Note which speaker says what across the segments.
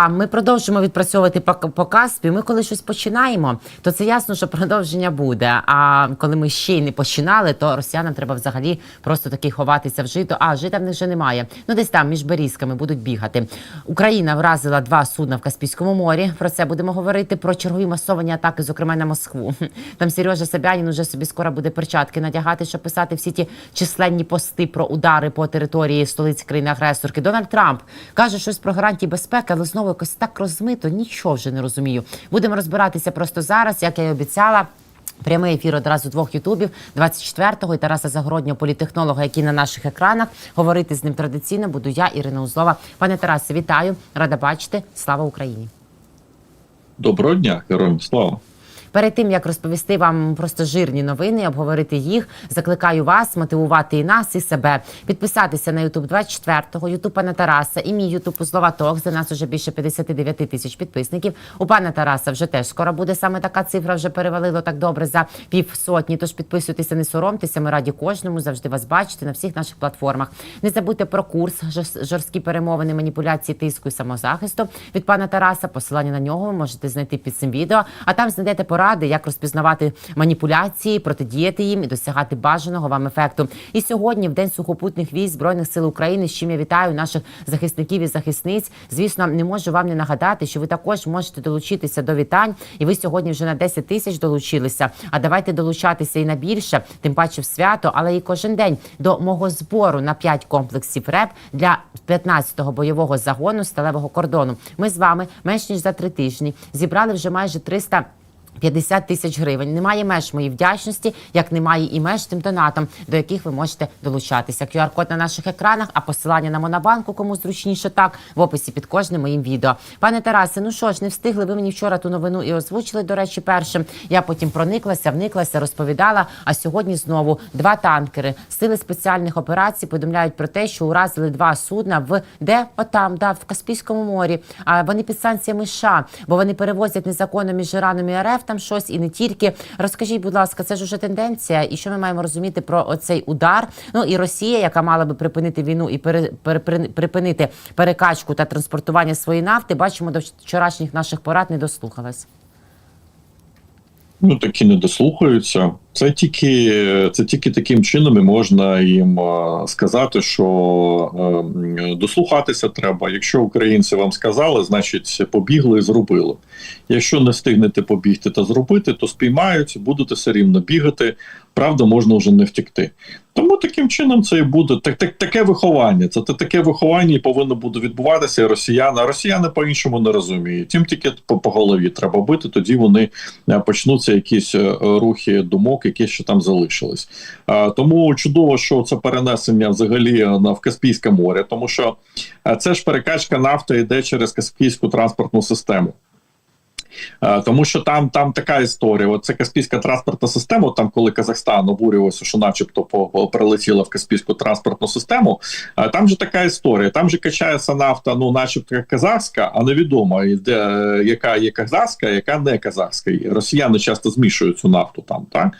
Speaker 1: А ми продовжимо відпрацьовувати по, по. Ми коли щось починаємо, то це ясно, що продовження буде. А коли ми ще й не починали, то росіянам треба взагалі просто таки ховатися в жито. А жита в них вже немає. Ну десь там між берізками будуть бігати. Україна вразила два судна в Каспійському морі. Про це будемо говорити. Про чергові масовані атаки, зокрема на Москву. Там Сережа Собянін уже собі скоро буде перчатки надягати, щоб писати всі ті численні пости про удари по території столиці країни агресорки. Дональд Трамп каже щось про гарантії безпеки, але знову якось так розмито. Нічого вже не розумію. Будемо розбиратися просто зараз, як я й обіцяла. Прямий ефір одразу двох ютубів 24-го і Тараса Загороднього, політехнолога, який на наших екранах. Говорити з ним традиційно буду я, Ірина Узлова. Пане Тарасе, вітаю! Рада бачити. Слава Україні!
Speaker 2: Доброго дня, героям слава.
Speaker 1: Перед тим як розповісти вам просто жирні новини, обговорити їх, закликаю вас мотивувати і нас, і себе, підписатися на Ютуб 24-го, Ютуб пана Тараса і мій Ютуб Узлова Ток. За нас уже більше 59 тисяч підписників. У пана Тараса вже теж скоро буде саме така цифра. Вже перевалило так добре за півсотні. Тож підписуйтеся, не соромтеся. Ми раді кожному завжди вас бачити на всіх наших платформах. Не забудьте про курс жорсткі перемовини, маніпуляції, тиску і самозахисту від пана Тараса. Посилання на нього ви можете знайти під цим відео. А там знайдете поради, як розпізнавати маніпуляції, протидіяти їм і досягати бажаного вам ефекту. І сьогодні, в день сухопутних військ збройних сил України, з чим я вітаю наших захисників і захисниць. Звісно, не можу вам не нагадати, що ви також можете долучитися до вітань, і ви сьогодні вже на 10 тисяч долучилися. А давайте долучатися і на більше, тим паче в свято, але і кожен день до мого збору на 5 комплексів РЕП для 15-го бойового загону сталевого кордону. Ми з вами менш ніж за три тижні зібрали вже майже 300 50 тисяч гривень. Немає меж моїй вдячності, як немає і меж тим донатам, до яких ви можете долучатися. QR-код на наших екранах, а посилання на монобанку, кому зручніше так, в описі під кожним моїм відео. Пане Тарасе, ну що ж, не встигли ви мені вчора ту новину і озвучили, до речі, першим. Я потім прониклася, вниклася, розповідала. А сьогодні знову два танкери. Сили спеціальних операцій повідомляють про те, що уразили два судна в де отам, да, в Каспійському морі. А вони під санкціями США, бо вони перевозять незаконно між Іраном і РФ там щось і не тільки. Розкажіть, будь ласка, це ж уже тенденція, і що ми маємо розуміти про оцей удар? Ну і Росія, яка мала би припинити війну і пере, пере- припинити перекачку та транспортування своєї нафти, бачимо до вчорашніх наших порад не дослухалась.
Speaker 2: Ну такі не дослухаються. Це тільки це тільки таким чином і можна їм е, сказати, що е, дослухатися треба. Якщо українці вам сказали, значить побігли і зробили. Якщо не встигнете побігти та зробити, то спіймають, будете все рівно бігати. Правда, можна вже не втекти. Тому таким чином це і буде так, так, таке виховання. Це таке виховання і повинно буде відбуватися. Росіяни, росіяни по-іншому не розуміють. Їм тільки по, по голові треба бити, тоді вони е, почнуться якісь рухи думок, які ще там залишились. Е, Тому чудово, що це перенесення взагалі на в Каспійське море, тому що е, це ж перекачка нафти йде через Каспійську транспортну систему. Е, Тому що там, там така історія. От це Каспійська транспортна система. Там, коли Казахстан обурювався, що, начебто, прилетіла в Каспійську транспортну систему. е, Там же така історія. Там же качається нафта, ну, начебто казахська, а невідомо де, е, яка є казахська, яка не казахська. Росіяни часто змішують цю нафту там. Так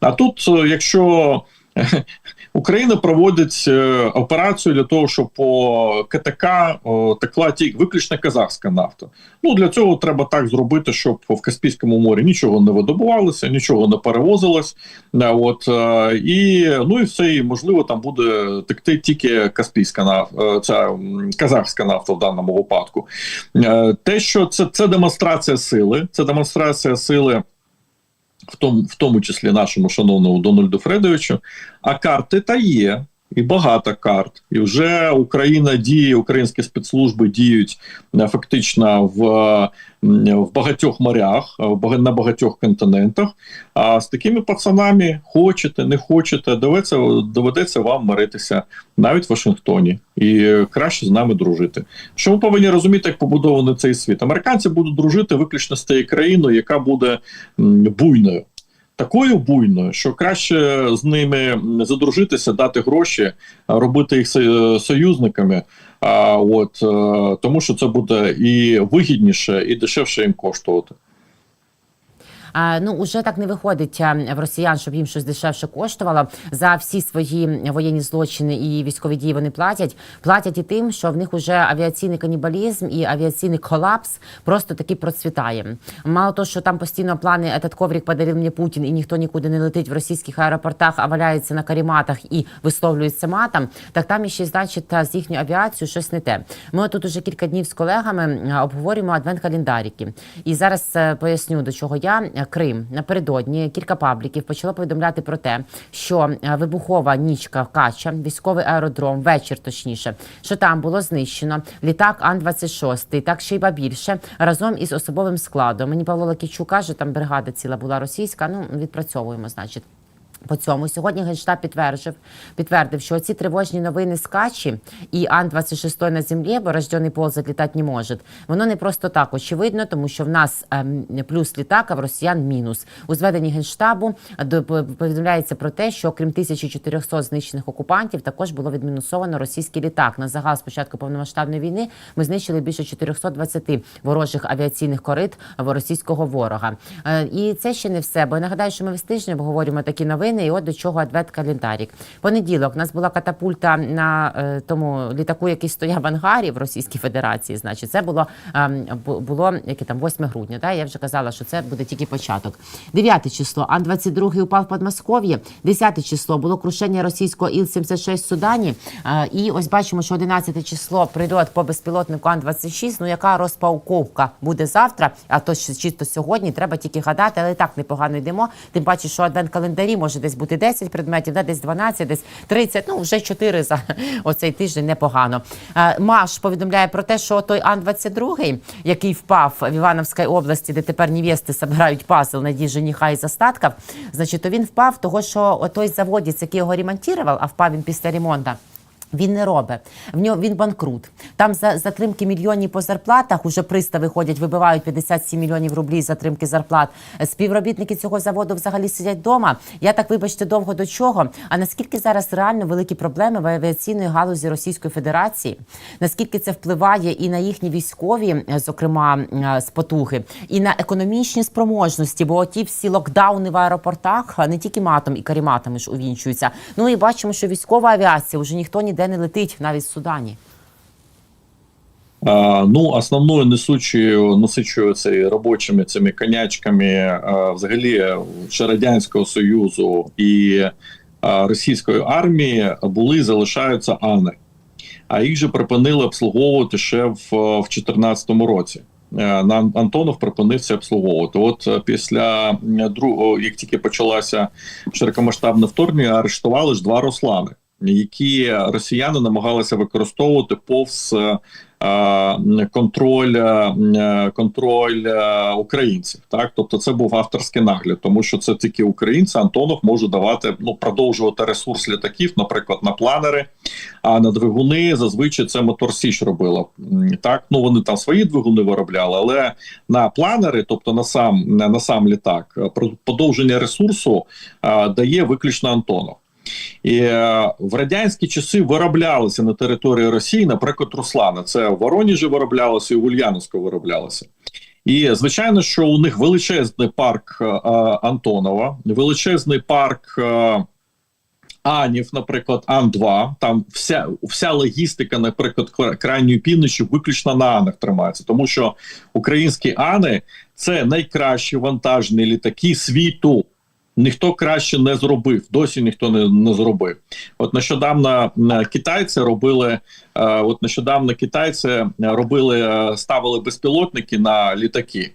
Speaker 2: а тут, якщо Україна проводить е, операцію для того, щоб по КТК текла тільки виключно казахська нафта. Ну для цього треба так зробити, щоб в Каспійському морі нічого не видобувалося, нічого не перевозилось. Е, От е, і ну і все, і можливо, там буде текти тільки каспійська нафта, ця казахська нафта в даному випадку. Те, що це, це демонстрація сили, це демонстрація сили в тому, в тому числі нашому шановному Дональду Фредовичу. А карти та є, і багато карт. І вже Україна діє, українські спецслужби діють е, фактично в, в багатьох морях, е, на багатьох континентах. А з такими пацанами хочете, не хочете, доведеться, доведеться вам миритися навіть в Вашингтоні. І краще з нами дружити. Що ми повинні розуміти, як побудований цей світ? Американці будуть дружити виключно з тією країною, яка буде буйною. Такою буйною, що краще з ними задружитися, дати гроші, робити їх союзниками. А, от, е, тому що це буде і вигідніше, і дешевше їм коштувати.
Speaker 1: Ну уже так не виходить в росіян, щоб їм щось дешевше коштувало. За всі свої воєнні злочини і військові дії вони платять. Платять і тим, що в них уже авіаційний канібалізм і авіаційний колапс просто таки процвітає. Мало того, що там постійно плани «Этот коврик подарив мені Путін, і ніхто нікуди не летить в російських аеропортах, а валяється на каріматах і висловлюється матом. Так там іще значить з їхньою авіацією щось не те. Ми тут уже кілька днів з колегами обговорюємо адвент-календаріки. І зараз е, поясню до чого я Крим напередодні кілька пабліків почало повідомляти про те, що е, вибухова нічка Кача, військовий аеродром, вечір точніше, що там було знищено літак Ан-26, так ще й ба більше разом із особовим складом. Мені Павло Лакічук каже, там бригада ціла була російська. Ну відпрацьовуємо, значить. По цьому сьогодні генштаб підтвердив, підтвердив, що ці тривожні новини з Качі і Ан-26 на землі, бо рождений ползать літати не може. Воно не просто так очевидно, тому що в нас ем, плюс літак, а в росіян мінус. У зведенні генштабу до- повідомляється про те, що окрім 1400 знищених окупантів, також було відмінусовано російський літак. На загал з початку повномасштабної війни ми знищили більше 420 ворожих авіаційних корит російського ворога. Е, І це ще не все. Бо я нагадаю, що ми весь тиждень обговорюємо такі новини. І от до чого адвент календарік. Понеділок у нас була катапульта на е, тому літаку, який стояв в ангарі в Російській Федерації. Значить, це було бу- було яке там 8 грудня. Да? Я вже казала, що це буде тільки початок. 9 число. Ан 22 упав в Подмосков'ї. 10 число було крушення російського Іл-76 в Судані. Е, і ось бачимо, що 11 число прильот по безпілотнику Ан-26. Ну яка розпауковка буде завтра? А то чисто сьогодні. Треба тільки гадати, але і так непогано йдемо. Тим паче, що адвент календарі може десь бути 10 предметів, да, десь 12, десь 30, ну вже 4 за оцей тиждень непогано. Е, Маш повідомляє про те, що той Ан-22, який впав в Івановській області, де тепер невести збирають пазл надій жениха і застатків, значить, то він впав, того що той заводець, який його ремонтував, а впав він після ремонту. Він не робить. В нього він банкрут. Там за затримки мільйонів по зарплатах уже пристави ходять, вибивають 57 мільйонів рублів затримки зарплат. Співробітники цього заводу взагалі сидять вдома. Я так вибачте довго до чого. А наскільки зараз реально великі проблеми в авіаційної галузі Російської Федерації? Наскільки це впливає і на їхні військові, е, зокрема е, спотуги, і на економічні спроможності? Бо ті всі локдауни в аеропортах не тільки матом і каріматами ж увінчуються. Ну і бачимо, що військова авіація вже ніхто ніде не летить, навіть в Судані.
Speaker 2: Ну, основною несучою носичою цей робочими цими конячками взагалі ще радянського союзу і російської армії були залишаються ани, а їх же припинили обслуговувати ще в 2014 році. Е, На Антонов припинив це обслуговувати. От е, після другого, як тільки почалося широкомасштабне вторгнення, арештували ж два Руслани, які росіяни намагалися використовувати повз е, е, контроль, е, контроль українців. Так, тобто, це був авторський нагляд, тому що це тільки українці. Антонов може давати ну продовжувати ресурс літаків, наприклад, на планери. А на двигуни зазвичай це мотор Січ робила. Так, ну вони там свої двигуни виробляли, але на планери, тобто на сам на, сам літак, про- подовження ресурсу е, дає виключно Антонов. І е, в радянські часи вироблялися на території Росії, наприклад, Руслана. Це в Воронежі вироблялося і в Ульяновську вироблялося. І звичайно, що у них величезний парк е, е, Антонова, величезний парк. Анів, наприклад, Ан-2, там вся вся логістика, наприклад, кра- крайньої півночі виключно на Анах тримається, тому що українські Ани це найкращі вантажні літаки світу. Ніхто краще не зробив, досі ніхто не, не зробив. От нещодавно е, китайці робили. е, От нещодавно китайці робили, е, ставили безпілотники на літаки.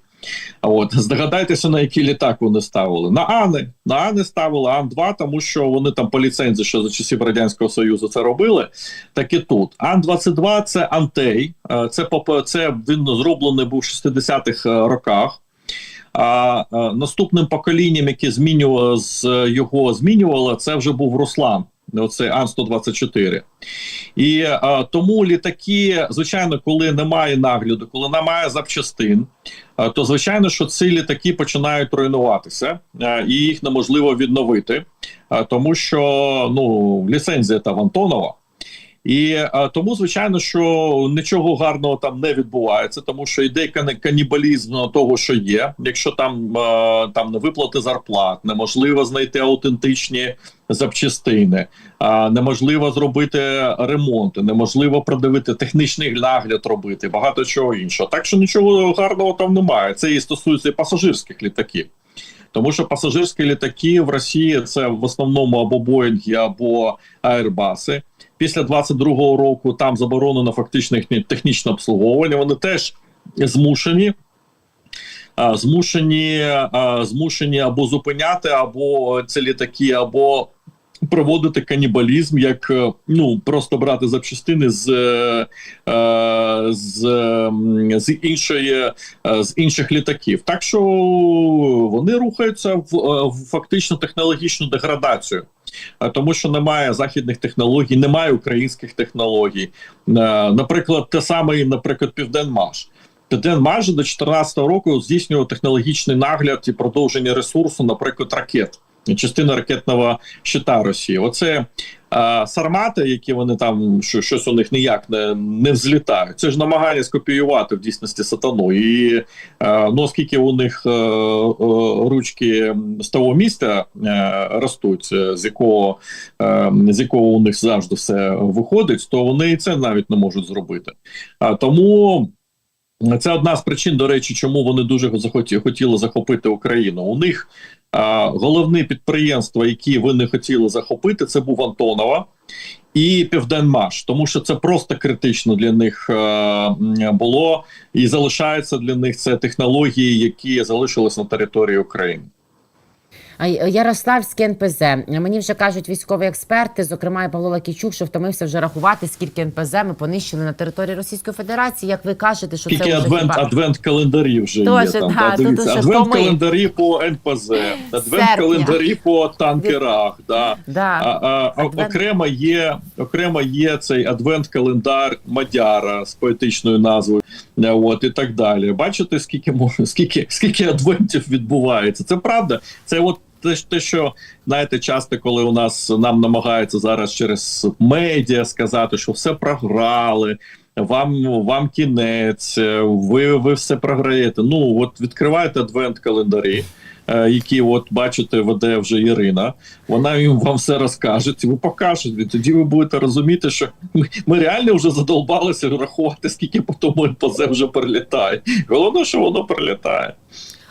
Speaker 2: От здогадайтеся, на який літак вони ставили. На Ани. На Ани ставили Ан-2, тому що вони там по ліцензії ще за часів Радянського Союзу це робили. Так і тут. Ан-22 це Антей. Це це він зроблений був в 60-х роках. А е, наступним поколінням, яке змінювало з його змінювало, це вже був Руслан. Оце Ан-124. І е, тому літаки, звичайно, коли немає нагляду, коли немає запчастин, е, то звичайно, що ці літаки починають руйнуватися, е, і їх неможливо відновити, е, тому що ну ліцензія та Антонова. І а, тому, звичайно, що нічого гарного там не відбувається, тому що йде кан- канібалізм того, що є. Якщо там, а, там не виплати зарплат, неможливо знайти аутентичні запчастини, а, неможливо зробити ремонти, неможливо продивити технічний нагляд робити, багато чого іншого. Так що нічого гарного там немає. Це і стосується і пасажирських літаків. Тому що пасажирські літаки в Росії це в основному або Боїнги, або Аербаси. Після 22-го року там заборонено фактично технічне обслуговування. Вони теж змушені. Змушені, змушені або зупиняти, або ці літаки, або проводити канібалізм, як е, ну просто брати запчастини з, е, е, з, з іншої з інших літаків. Так що вони рухаються в, в фактично технологічну деградацію. Тому що немає західних технологій, немає українських технологій. Е, Наприклад, те саме, наприклад, Південмаш. Південмаш до 2014 року здійснював технологічний нагляд і продовження ресурсу, наприклад, ракет. Частина ракетного щита Росії. Оце а, сармати, які вони там що, щось у них ніяк не, не взлітають. Це ж намагання скопіювати в дійсності сатану. І а, ну, оскільки у них е, е, ручки з того місця е, ростуть, е, з якого, е, з якого у них завжди все виходить, то вони і це навіть не можуть зробити. А, тому. Це одна з причин, до речі, чому вони дуже хотіли захопити Україну. У них а, головне підприємства, які вони хотіли захопити, це був Антонова і Південмаш, тому що це просто критично для них а, було і залишається для них це технології, які залишились на території України.
Speaker 1: А Ярославське НПЗ. Мені вже кажуть військові експерти, зокрема і Павло Лакійчук, що втомився вже рахувати, скільки НПЗ ми понищили на території Російської Федерації. Як ви кажете, що
Speaker 2: Скільки
Speaker 1: це вже
Speaker 2: адвент,
Speaker 1: хіба...
Speaker 2: адвент календарів вже
Speaker 1: Тоже,
Speaker 2: є там.
Speaker 1: да, тут
Speaker 2: адвент
Speaker 1: втоми.
Speaker 2: календарі по НПЗ, адвент
Speaker 1: Серпня.
Speaker 2: календарі по танкерах. Да.
Speaker 1: Да.
Speaker 2: А, а, а,
Speaker 1: Адвент.
Speaker 2: окремо є окремо є цей адвент-календар Мадяра з поетичною назвою, е, от і так далі. Бачите, скільки мож- скільки, скільки адвентів відбувається? Це правда. Це от те, те, що знаєте, часто, коли у нас нам намагаються зараз через медіа сказати, що все програли. Вам вам кінець, ви, ви все програєте. Ну от відкриваєте адвент календарі, е, які от бачите, веде вже Ірина. Вона їм вам все розкаже, ви покажете. Тоді ви будете розуміти, що ми, ми реально вже задолбалися рахувати, скільки по тому НПЗ вже прилітає. Головне, що воно прилітає.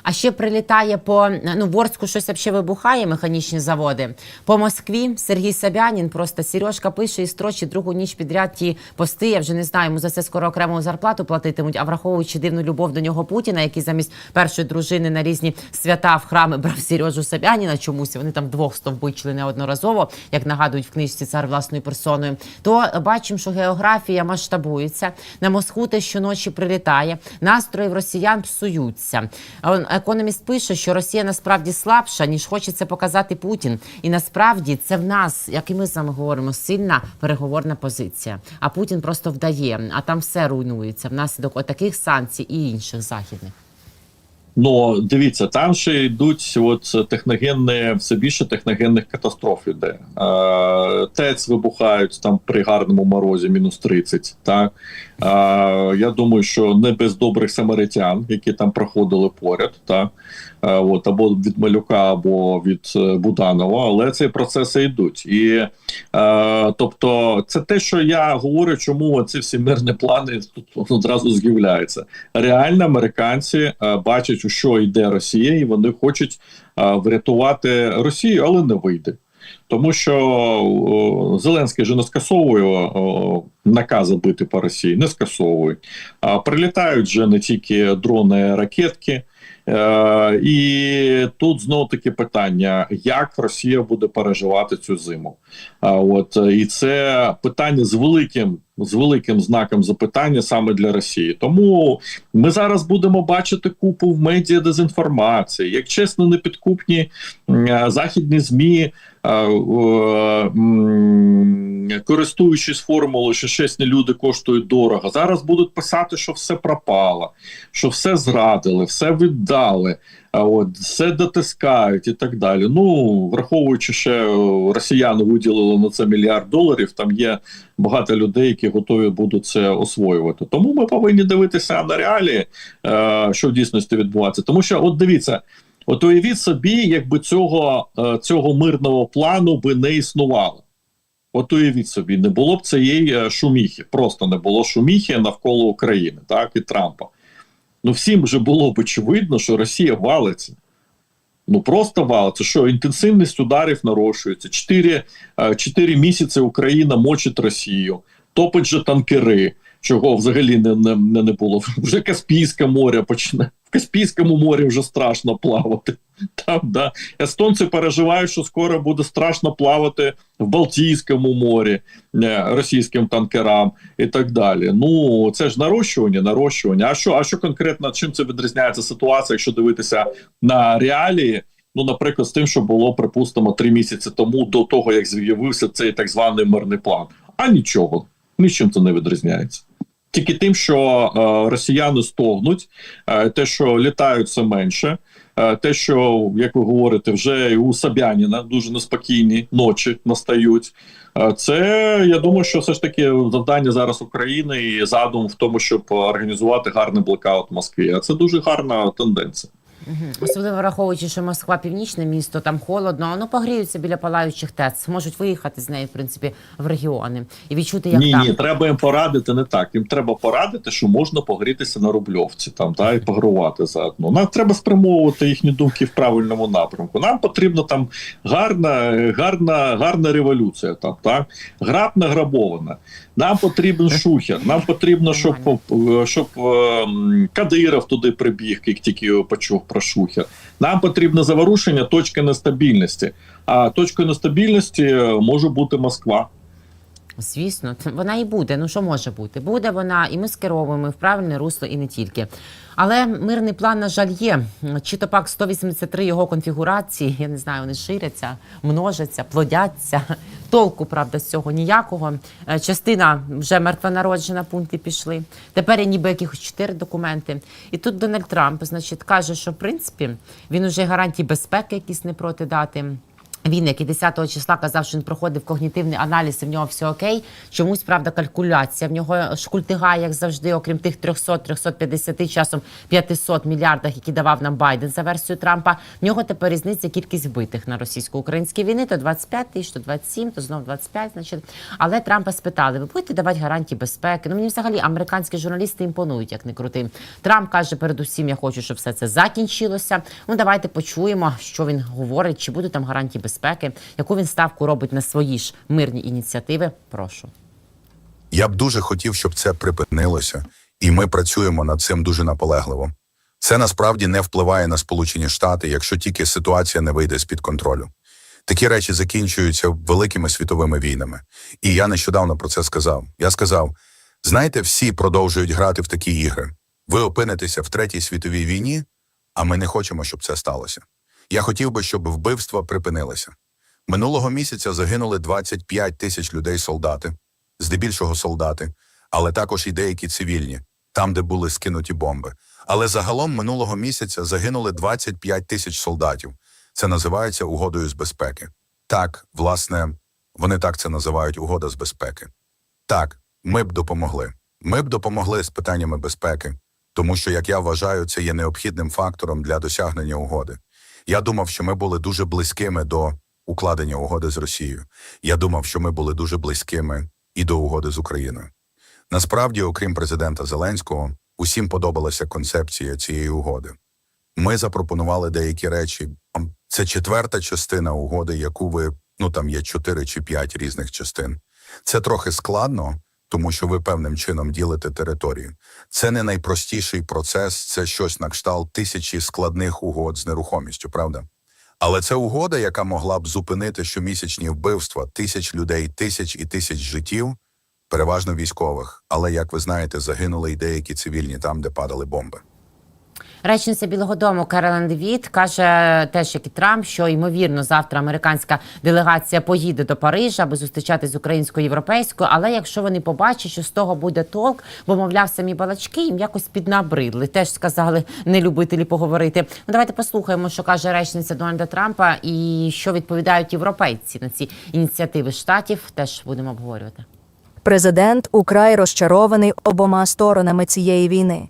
Speaker 1: А ще прилітає по ну в Орську щось взагалі вибухає, механічні заводи. По Москві Сергій Собянін просто Сережка пише і строчить другу ніч підряд ті пости. Я вже не знаю, йому за це скоро окрему зарплату платитимуть. А враховуючи дивну любов до нього Путіна, який замість першої дружини на різні свята в храми брав Сережу Собяніна чомусь. Вони там двох стовбичили неодноразово, як нагадують в книжці цар власною персоною. То бачимо, що географія масштабується. На Москву те щоночі прилітає. Настрої в росіян псуються. Економіст пише, що Росія насправді слабша, ніж хоче це показати Путін. І насправді це в нас, як і ми з вами говоримо, сильна переговорна позиція. А Путін просто вдає, а там все руйнується внаслідок отаких санкцій і інших західних.
Speaker 2: Ну, дивіться, там ще йдуть от техногенні, все більше техногенних катастроф іде. Е, ТЕЦ вибухають там при гарному морозі, мінус 30. Так? Е, я думаю, що не без добрих самаритян, які там проходили поряд, так? Е, от, або від Малюка, або від е, Буданова, але ці процеси йдуть. І е, тобто, це те, що я говорю, чому ці всі мирні плани тут одразу з'являються. Реально, американці е, бачать, у що йде Росія, і вони хочуть е, врятувати Росію, але не вийде. Тому що Зеленський же не скасовує накази бити по Росії, не скасовують. А прилітають вже не тільки дрони, ракетки. Е, і тут знову таки питання: як Росія буде переживати цю зиму? От і це питання з великим з великим знаком запитання саме для Росії. Тому ми зараз будемо бачити купу в медіа дезінформації. Як чесно, непідкупні е, західні змі. е, е, Користуючись формулою, що чесні люди коштують дорого, зараз будуть писати, що все пропало, що все зрадили, все віддали. От все дотискають і так далі. Ну враховуючи, е, росіяни виділили на це мільярд доларів. Там є багато людей, які готові будуть це освоювати. Тому ми повинні дивитися на реалії, е, що в дійсності відбувається. Тому що, от дивіться, от уявіть собі, якби цього, е, цього мирного плану би не існувало. От уявіть собі, не було б цієї е, шуміхи, просто не було шуміхи навколо України, так і Трампа. Ну всім вже було б очевидно, що Росія валиться. Ну просто валиться. Що інтенсивність ударів нарощується. Чотири, е, чотири місяці Україна мочить Росію, топить же танкери, чого взагалі не, не, не було. Вже Каспійське море почне. Каспійському морі вже страшно плавати. Там, да. Естонці переживають, що скоро буде страшно плавати в Балтійському морі е, російським танкерам і так далі. Ну це ж нарощування, нарощування. А що, а що конкретно чим це відрізняється ситуація, якщо дивитися на реалії? Ну, наприклад, з тим, що було, припустимо, три місяці тому до того, як з'явився цей так званий мирний план. А нічого, нічим це не відрізняється. Тільки тим, що е, росіяни стогнуть, е, те, що літають все менше, е, те, що, як ви говорите, вже і у Собяніна дуже неспокійні ночі настають. Це я думаю, що все ж таки завдання зараз України і задум в тому, щоб організувати гарний блокаут в Москві. А це дуже гарна тенденція.
Speaker 1: Особливо враховуючи, що Москва північне місто, там холодно, ну погріються біля палаючих ТЕЦ, можуть виїхати з неї, в принципі, в регіони і відчути, як
Speaker 2: ні,
Speaker 1: там.
Speaker 2: ні, треба їм порадити не так. Їм треба порадити, що можна погрітися на рубльовці там та і погрувати заодно. Нам треба спрямовувати їхні думки в правильному напрямку. Нам потрібна там гарна, гарна, гарна революція. Там так грабна грабована. Нам потрібен шухер. Нам потрібно, щоб щоб ем, Кадиров туди прибіг, як тільки почув про шухер. Нам потрібне заворушення точки нестабільності. А точкою нестабільності е, може бути Москва.
Speaker 1: Звісно, вона і буде. Ну що може бути? Буде вона, і ми скеровуємо в правильне русло, і не тільки. Але мирний план, на жаль, є. Чи то пак 183 його конфігурації, я не знаю, вони ширяться, множаться, плодяться. Толку, правда, з цього ніякого. Е, Частина вже мертвонароджена, пункти пішли. Тепер є ніби якихось чотири документи. І тут Дональд Трамп, значить, каже, що в принципі він уже гарантії безпеки якісь не проти дати. Він, який 10 числа казав, що він проходив когнітивний аналіз, і в нього все окей. Чомусь правда калькуляція. В нього шкультигає, як завжди, окрім тих 300, 350, часом 500 мільярдах, які давав нам Байден за версію Трампа. В нього тепер різниця кількість вбитих на російсько-українській війни. То 25 тисяч, то 27, то знов 25, значить. Але Трампа спитали: ви будете давати гарантії безпеки? Ну мені взагалі американські журналісти імпонують, як не крути. Трамп каже, передусім, я хочу, щоб все це закінчилося. Ну давайте почуємо, що він говорить, чи будуть там гарантії безпеки, яку він ставку робить на свої ж мирні ініціативи. Прошу.
Speaker 3: Я б дуже хотів, щоб це припинилося, і ми працюємо над цим дуже наполегливо. Це насправді не впливає на Сполучені Штати, якщо тільки ситуація не вийде з-під контролю. Такі речі закінчуються великими світовими війнами. І я нещодавно про це сказав. Я сказав: знаєте, всі продовжують грати в такі ігри. Ви опинитеся в третій світовій війні, а ми не хочемо, щоб це сталося. Я хотів би, щоб вбивства припинилися. Минулого місяця загинули 25 тисяч людей солдати, здебільшого солдати, але також і деякі цивільні, там, де були скинуті бомби. Але загалом минулого місяця загинули 25 тисяч солдатів. Це називається угодою з безпеки. Так, власне, вони так це називають угода з безпеки. Так, ми б допомогли. Ми б допомогли з питаннями безпеки, тому що, як я вважаю, це є необхідним фактором для досягнення угоди. Я думав, що ми були дуже близькими до укладення угоди з Росією. Я думав, що ми були дуже близькими і до угоди з Україною. Насправді, окрім президента Зеленського, усім подобалася концепція цієї угоди. Ми запропонували деякі речі. Це четверта частина угоди, яку ви ну там є чотири чи п'ять різних частин. Це трохи складно, тому що ви певним чином ділите територію. Це не найпростіший процес, це щось на кшталт тисячі складних угод з нерухомістю, правда? Але це угода, яка могла б зупинити щомісячні вбивства тисяч людей, тисяч і тисяч життів, переважно військових. Але як ви знаєте, загинули й деякі цивільні там, де падали бомби.
Speaker 1: Речниця Білого Дому Керолен Девіт каже, теж як і Трамп, що ймовірно завтра американська делегація поїде до Парижа, аби зустрічатися з українською європейською. Але якщо вони побачать, що з того буде толк, бо мовляв самі балачки їм якось піднабридли. Теж сказали нелюбителі поговорити. Ну давайте послухаємо, що каже речниця Дональда Трампа, і що відповідають європейці на ці ініціативи штатів. Теж будемо обговорювати.
Speaker 4: Президент украй розчарований обома сторонами цієї війни.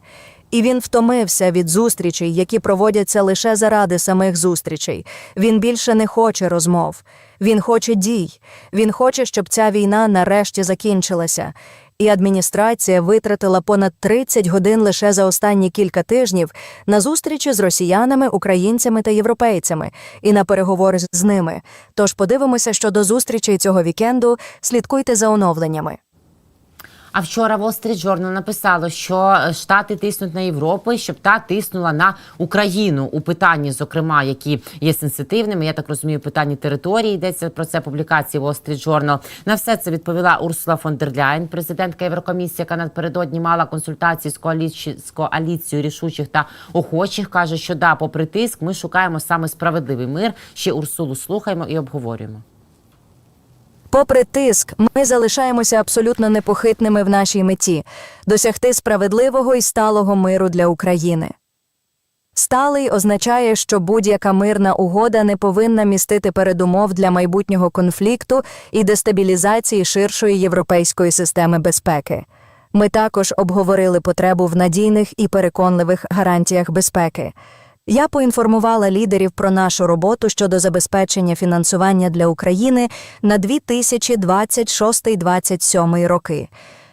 Speaker 4: І він втомився від зустрічей, які проводяться лише заради самих зустрічей. Він більше не хоче розмов. Він хоче дій. Він хоче, щоб ця війна нарешті закінчилася. І адміністрація витратила понад 30 годин лише за останні кілька тижнів на зустрічі з росіянами, українцями та європейцями і на переговори з ними. Тож подивимося щодо зустрічей цього вікенду. Слідкуйте за оновленнями.
Speaker 1: А вчора Wall Street Journal написало, що штати тиснуть на Європу, щоб та тиснула на Україну у питанні, зокрема, які є сенситивними. Я так розумію, питанні території йдеться про це публікації Wall Street Journal. На все це відповіла Урсула фон дер Ляйн, президентка Єврокомісії, яка напередодні мала консультації з коаліці... з коаліцією рішучих та охочих. каже, що да, попри тиск, ми шукаємо саме справедливий мир. Ще Урсулу слухаємо і обговорюємо.
Speaker 4: Попри тиск, ми залишаємося абсолютно непохитними в нашій меті досягти справедливого і сталого миру для України. Сталий означає, що будь-яка мирна угода не повинна містити передумов для майбутнього конфлікту і дестабілізації ширшої європейської системи безпеки. Ми також обговорили потребу в надійних і переконливих гарантіях безпеки. Я поінформувала лідерів про нашу роботу щодо забезпечення фінансування для України на 2026-2027 роки.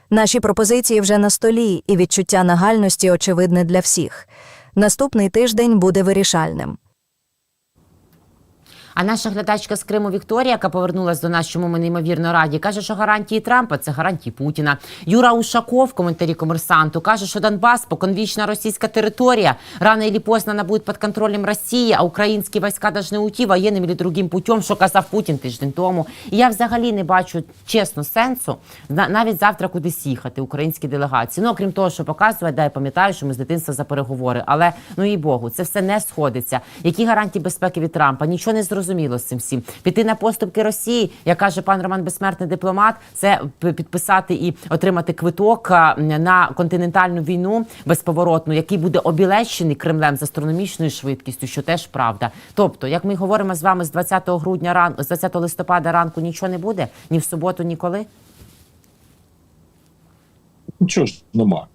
Speaker 4: Наші пропозиції вже на столі, і відчуття нагальності очевидне для всіх. Наступний тиждень буде вирішальним.
Speaker 1: А наша глядачка з Криму Вікторія, яка повернулася до нас, чому ми неймовірно раді, каже, що гарантії Трампа це гарантії Путіна. Юра Ушаков коментарі комерсанту каже, що Донбас поконвічна російська територія. Рано или поздно вона буде під контролем Росії, а українські війська должны уйти воєнним или другим путем, що казав Путін тиждень тому. І я взагалі не бачу чесно сенсу на- навіть завтра кудись їхати українські делегації. Ну окрім того, що показувати, да, я пам'ятаю, що ми з дитинства за переговори. Але ну і Богу, це все не сходиться. Які гарантії безпеки від Трампа? Нічого не зрозуміло з цим всім. Піти на поступки Росії, як каже пан Роман Безсмертний дипломат, це підписати і отримати квиток на континентальну війну безповоротну, який буде обілещений Кремлем з астрономічною швидкістю, що теж правда. Тобто, як ми говоримо з вами з 20 грудня ран з 20 листопада ранку, нічого не буде ні в суботу, ні коли.
Speaker 2: Нічого ж нема.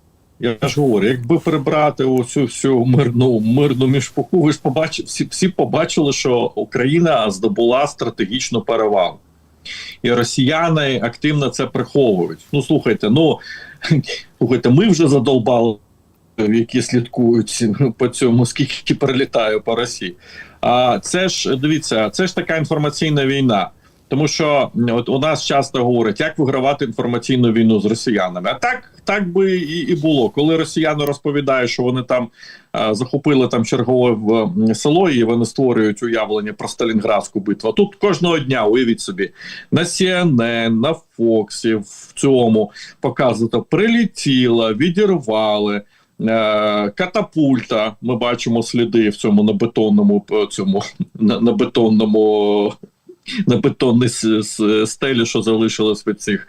Speaker 2: Я ж говорю, якби прибрати оцю всю мирну мирну мішпуху, ви ж побачили, всі, всі побачили, що Україна здобула стратегічну перевагу. І росіяни активно це приховують. Ну, слухайте, ну слухайте, ми вже задолбали, які слідкують по цьому, скільки перелітає по Росії. А це ж дивіться, це ж така інформаційна війна. Тому що от у нас часто говорять, як вигравати інформаційну війну з росіянами. А так, так би і, і було. Коли росіяни розповідають, що вони там е, захопили там чергове в село, і вони створюють уявлення про Сталінградську битву. Тут кожного дня уявіть собі на CNN, на Фоксі, в цьому показувати прилетіло, відірвали. е, Катапульта, ми бачимо сліди в цьому на бетонному цьому на, на бетонному на с- стелі, що залишилось від цих,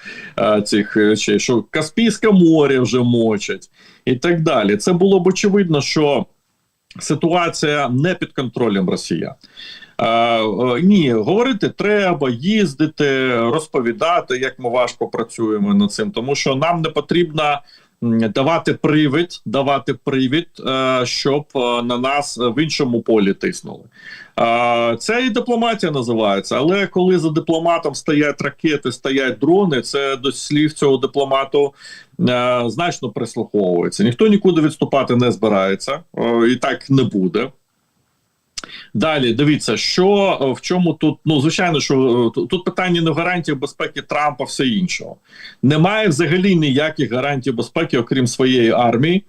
Speaker 2: цих речей, що Каспійське море вже мочать і так далі. Це було б очевидно, що ситуація не під контролем росіян. А, ні, говорити треба, їздити, розповідати, як ми важко працюємо над цим, тому що нам не потрібно м, давати привід, давати привід, е, щоб е, на нас в іншому полі тиснули. Це і дипломатія називається. Але коли за дипломатом стоять ракети, стоять дрони, це до слів цього дипломату е, значно прислуховується. Ніхто нікуди відступати не збирається, е, і так не буде. Далі дивіться, що е, в чому тут. Ну звичайно, що е, тут- питання не в гарантії безпеки Трампа, все іншого. Немає взагалі ніяких гарантій безпеки, окрім своєї армії,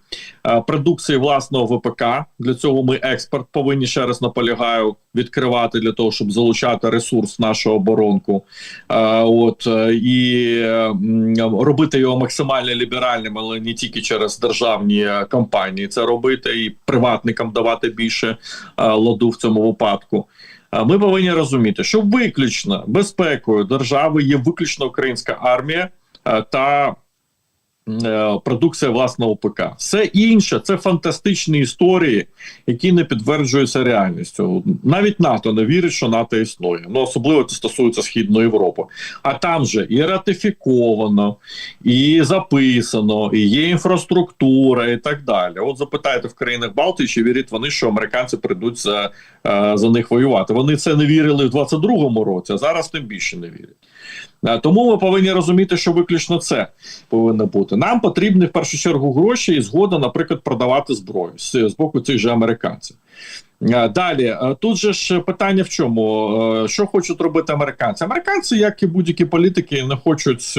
Speaker 2: е, продукції власного ВПК. Для цього ми експорт повинні ще раз наполягаю відкривати для того, щоб залучати ресурс нашу оборонку. От і робити його максимально ліберальним, але не тільки через державні компанії. Це робити і приватникам давати більше ладу в цьому випадку. Ми повинні розуміти, що виключно безпекою держави є виключно українська армія е, та продукція власного ПК. Все інше це фантастичні історії, які не підтверджуються реальністю. Навіть НАТО не вірить, що НАТО існує. Ну особливо це стосується Східної Європи. А там же і ратифіковано, і записано, і є інфраструктура, і так далі. От запитайте в країнах Балтії, чи вірять вони, що американці прийдуть за, е, за них воювати. Вони це не вірили в 22-му році, а зараз тим більше не вірять. Е, Тому ми повинні розуміти, що виключно це повинно бути. Нам потрібні в першу чергу гроші і згода, наприклад, продавати зброю з, боку цих же американців. Е, Далі е, тут же ж питання в чому? Що хочуть робити американці? Американці, як і будь-які політики, не хочуть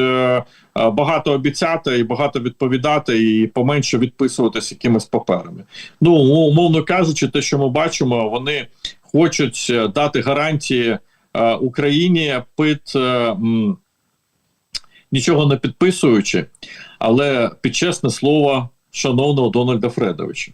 Speaker 2: багато обіцяти і багато відповідати, і поменше відписуватися якимись паперами. Ну умовно кажучи, те, що ми бачимо, вони хочуть дати гарантії Україні під е, нічого не підписуючи, але під чесне слово шановного Дональда Фредовича,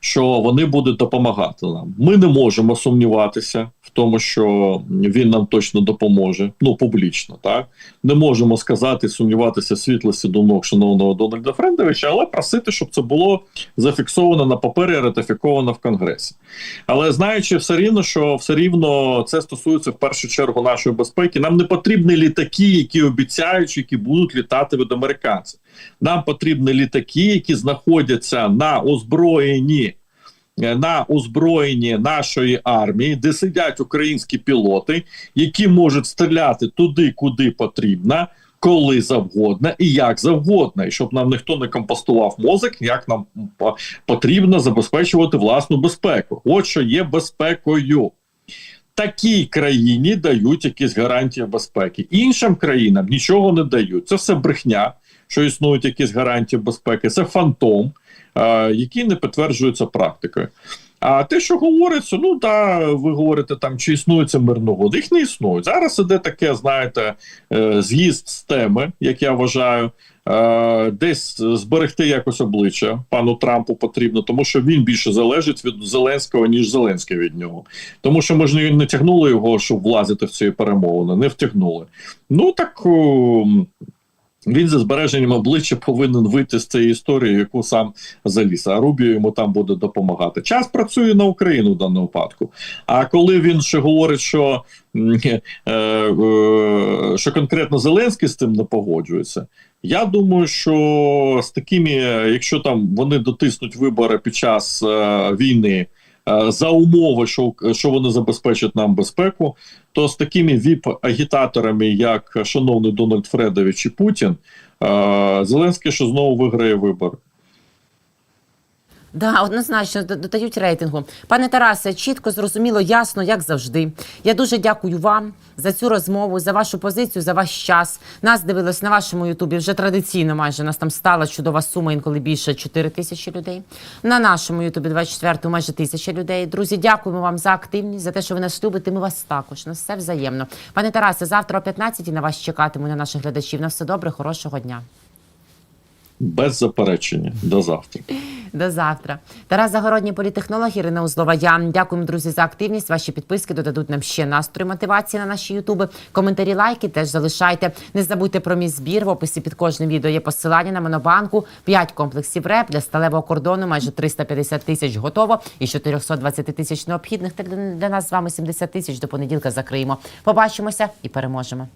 Speaker 2: що вони будуть допомагати нам. Ми не можемо сумніватися в тому, що він нам точно допоможе. Ну публічно, так не можемо сказати, сумніватися світлості думок шановного Дональда Фредовича, але просити, щоб це було зафіксовано на папері, ратифіковано в Конгресі. Але знаючи все рівно, що все рівно це стосується в першу чергу нашої безпеки. Нам не потрібні літаки, які обіцяють, які будуть літати від американців. Нам потрібні літаки, які знаходяться на озброєнні. е, На озброєнні нашої армії, де сидять українські пілоти, які можуть стріляти туди, куди потрібно, коли завгодно і як завгодно, і щоб нам ніхто не компостував мозок, як нам потрібно забезпечувати власну безпеку. От що є безпекою. Такій країні дають якісь гарантії безпеки. Іншим країнам нічого не дають. Це все брехня, що існують якісь гарантії безпеки. Це фантом, які не підтверджуються практикою. А те, що говориться, ну да, ви говорите там, чи існує це мирна угода. Їх не існує. Зараз іде таке, знаєте, е, з'їзд з теми, як я вважаю. Е, Десь зберегти якось обличчя пану Трампу потрібно, тому що він більше залежить від Зеленського, ніж Зеленський від нього. Тому що ми ж не, тягнули його, щоб влазити в ці перемовини, не втягнули. Ну так о, він за збереженням обличчя повинен вийти з цієї історії, яку сам заліз. А Рубіо йому там буде допомагати. Час працює на Україну в даному випадку. А коли він ще говорить, що, е, е, що конкретно Зеленський з цим не погоджується. Я думаю, що з такими, якщо там вони дотиснуть вибори під час е, війни за умови, що, що вони забезпечать нам безпеку, то з такими віп-агітаторами, як шановний Дональд Фредович і Путін, е, Зеленський що знову виграє вибори.
Speaker 1: Да, однозначно додають рейтингу. Пане Тарасе, чітко, зрозуміло, ясно, як завжди. Я дуже дякую вам за цю розмову, за вашу позицію, за ваш час. Нас дивилось на вашому Ютубі вже традиційно. Майже нас там стала чудова сума, інколи більше 4 тисячі людей. На нашому Ютубі 24 майже тисяча людей. Друзі, дякуємо вам за активність, за те, що ви нас любите. Ми вас також. На все взаємно. Пане Тарасе, завтра о 15 на вас чекатиму на наших глядачів. На все добре, хорошого дня.
Speaker 2: Без заперечення. До завтра.
Speaker 1: До завтра. Тарас Загородній політехнолог Ірина Узлова. Я дякуємо, друзі, за активність. Ваші підписки додадуть нам ще настрою мотивації на наші ютуби. Коментарі, лайки теж залишайте. Не забудьте про мій збір. В описі під кожним відео є посилання на монобанку. 5 комплексів РЕП для сталевого кордону. Майже 350 тисяч готово. І 420 тисяч необхідних. Так для нас з вами 70 тисяч до понеділка закриємо. Побачимося і переможемо.